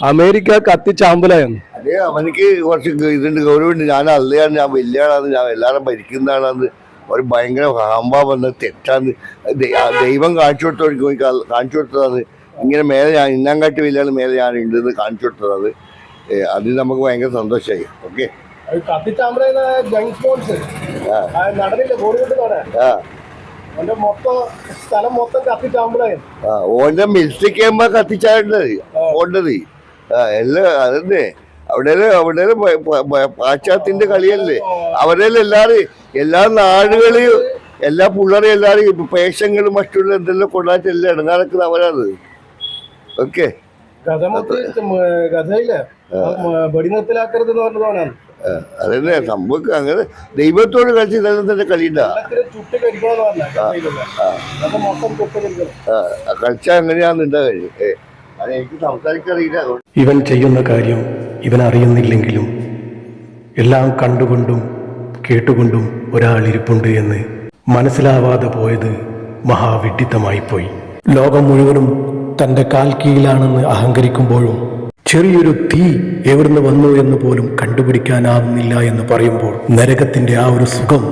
America കത്തിച്ചാമ്പലായിരുന്നു അതെ അവനിക്ക് കുറച്ച് ഇതുണ്ട് ഗൗരവമുണ്ട്. ഞാൻ അല്ലയാണ് ഞാൻ വലിയ ആളാണ് ഞാൻ എല്ലാവരും ഭരിക്കുന്നതാണെന്ന് ഒരു ഭയങ്കര ഹാമ്പാ വന്ന് തെറ്റാന്ന് ദൈവം കാണിച്ചു കൊടുത്തോടി പോയി കാണിച്ചു കൊടുത്തതാണ്. ഇങ്ങനെ മേലെ ഞാൻ ഇന്നാങ്കാട്ടി വലിയാണ് മേലെ ഞാൻ ഉണ്ടെന്ന് കാണിച്ചു കൊടുത്തത് അത് നമുക്ക് ഭയങ്കര സന്തോഷമായി. ഓക്കെ? ഓന്റെ മിസ്റ്റേക്ക് ക്യാമ്പ കത്തിച്ചാണ്ടത് ഓണ്ടത് എല്ലാം അതന്നെ. അവിടെ അവിടെ പാശ്ചാത്യന്റെ കളിയല്ലേ? അവരെ എല്ലാരും എല്ലാ നാടുകളെയും എല്ലാ പിള്ളേരും എല്ലാരും പേശങ്ങളും മറ്റുള്ള എന്തെല്ലാം കൊണ്ടാറ്റല്ല എല്ലാം ഇടങ്ങാറക്കുന്നത് അവരാത് ഓക്കെ? അതന്നെ. സംഭവം അങ്ങനെ ദൈവത്തോട് കളിച്ച് ഇതെല്ലാം കളിയുണ്ടാ കളിയില്ല. പറഞ്ഞ ഗതയിലുള്ള ഇവൻ ചെയ്യുന്ന കാര്യം ഇവൻ അറിയുന്നില്ലെങ്കിലും എല്ലാം കണ്ടുകൊണ്ടും കേട്ടുകൊണ്ടും ഒരാൾ ഇരിപ്പുണ്ട് എന്ന് മനസ്സിലാവാതെ പോയത് മഹാവിഡിത്തമായിപ്പോയി ലോകം മുഴുവനും തന്റെ കാൽ കീഴിലാണെന്ന് അഹങ്കരിക്കുമ്പോഴും ചെറിയൊരു തീ എവിടുന്ന് വന്നു എന്ന് പോലും കണ്ടുപിടിക്കാനാവുന്നില്ല എന്ന് പറയുമ്പോൾ നരകത്തിന്റെ ആ ഒരു സുഖം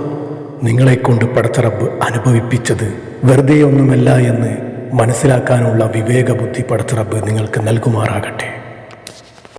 നിങ്ങളെക്കൊണ്ട് പടച്ചറബ് അനുഭവിപ്പിച്ചത് വെറുതെ ഒന്നുമല്ല എന്ന് മനസ്സിലാക്കാനുള്ള വിവേകബുദ്ധി പടത്തിറപ്പ് നിങ്ങൾക്ക് നൽകുമാറാകട്ടെ.